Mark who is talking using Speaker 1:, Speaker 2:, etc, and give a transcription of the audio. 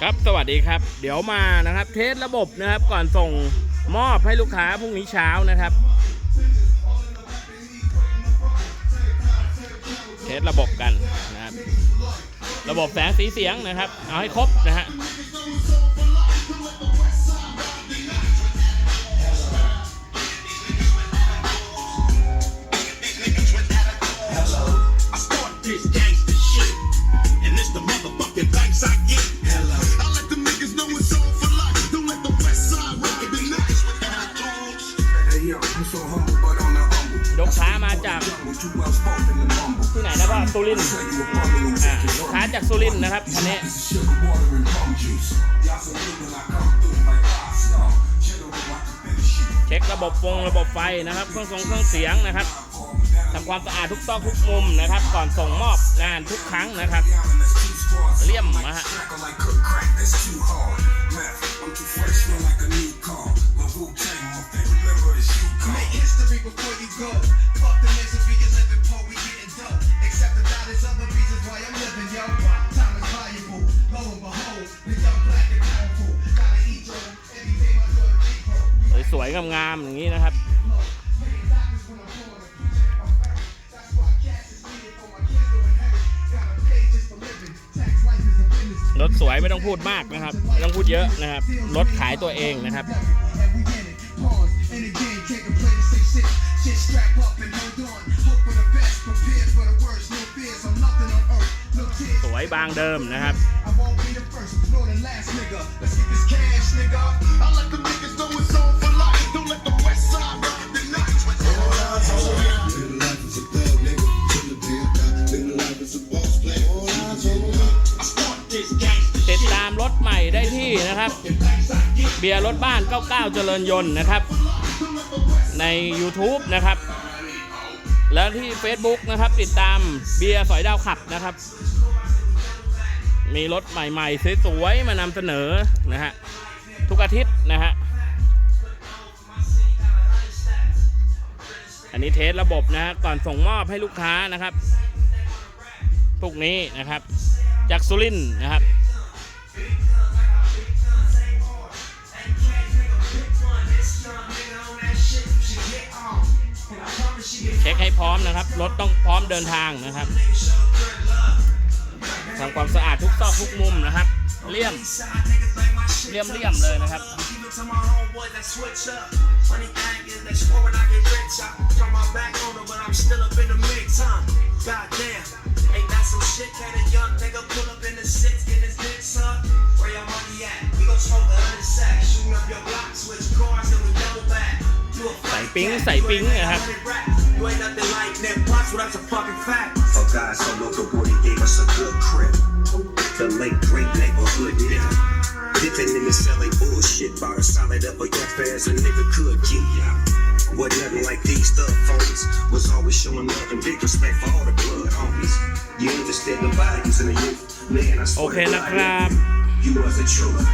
Speaker 1: ครับสวัสดีครับ เดี๋ยวมานะครับ เทสระบบนะครับ ก่อนส่งมอบให้ลูกค้าพรุ่งนี้เช้านะครับ เทสระบบกันนะครับ ระบบแสงสีเสียงนะครับ เอาให้ครบนะฮะ จากที่ไหนนะว่าสุรินอ่าลูกค้าจากซูรินนะครับคันนี้เช็คระบบวงระบบไฟนะครับเครื่องส่งเครื่องเสียงนะครับทำความสะอาดทุกตอกทุกมุมนะครับ ก่อนส่งมอบงานทุกครั้งนะครับ
Speaker 2: เลี่ยมนะฮะ
Speaker 1: สวยงามๆ อย่างนี้นะครับ รถสวยไม่ต้องพูดมากนะครับ ไม่ต้องพูดเยอะนะครับ รถขายตัวเองนะครับ สวยบางเดิมนะครับ ถใหม่ได้ที่นะครับ เบียร์รถบ้าน 99 เจริญยนต์นะครับ ใน YouTube นะครับ แล้วที่ Facebook นะครับติดตามเบียร์สอยดาวขับนะครับ มีรถใหม่ๆสวยๆมานำเสนอนะฮะทุกอาทิตย์นะฮะอันนี้เทสระบบนะฮะก่อนส่งมอบให้ลูกค้านะครับพวกนี้นะครับ จากสุรินนะครับ ร้อมนะครับ รถต้องพร้อมเดินทางนะครับทำความสะอาดทุกซอกทุกมุมนะครับ เลี่ยม เลี่ยมเลี่ยมเลยนะครับ ใส่ปิ้งใส่ปิ้งนะครับ
Speaker 3: You ain't nothing like Nick Watts, well, that's a fucking fact.
Speaker 4: For God, so local boy, he gave us a good crib. The late great neighborhood nigga. Dipping in the selling bullshit, by a solid up a young fast a nigga could get ya. What nothing like these stuff phones was always showing love and big respect for all the blood homies. You understand the values in the youth, man. I swear
Speaker 1: okay,
Speaker 4: to God, you was the truth.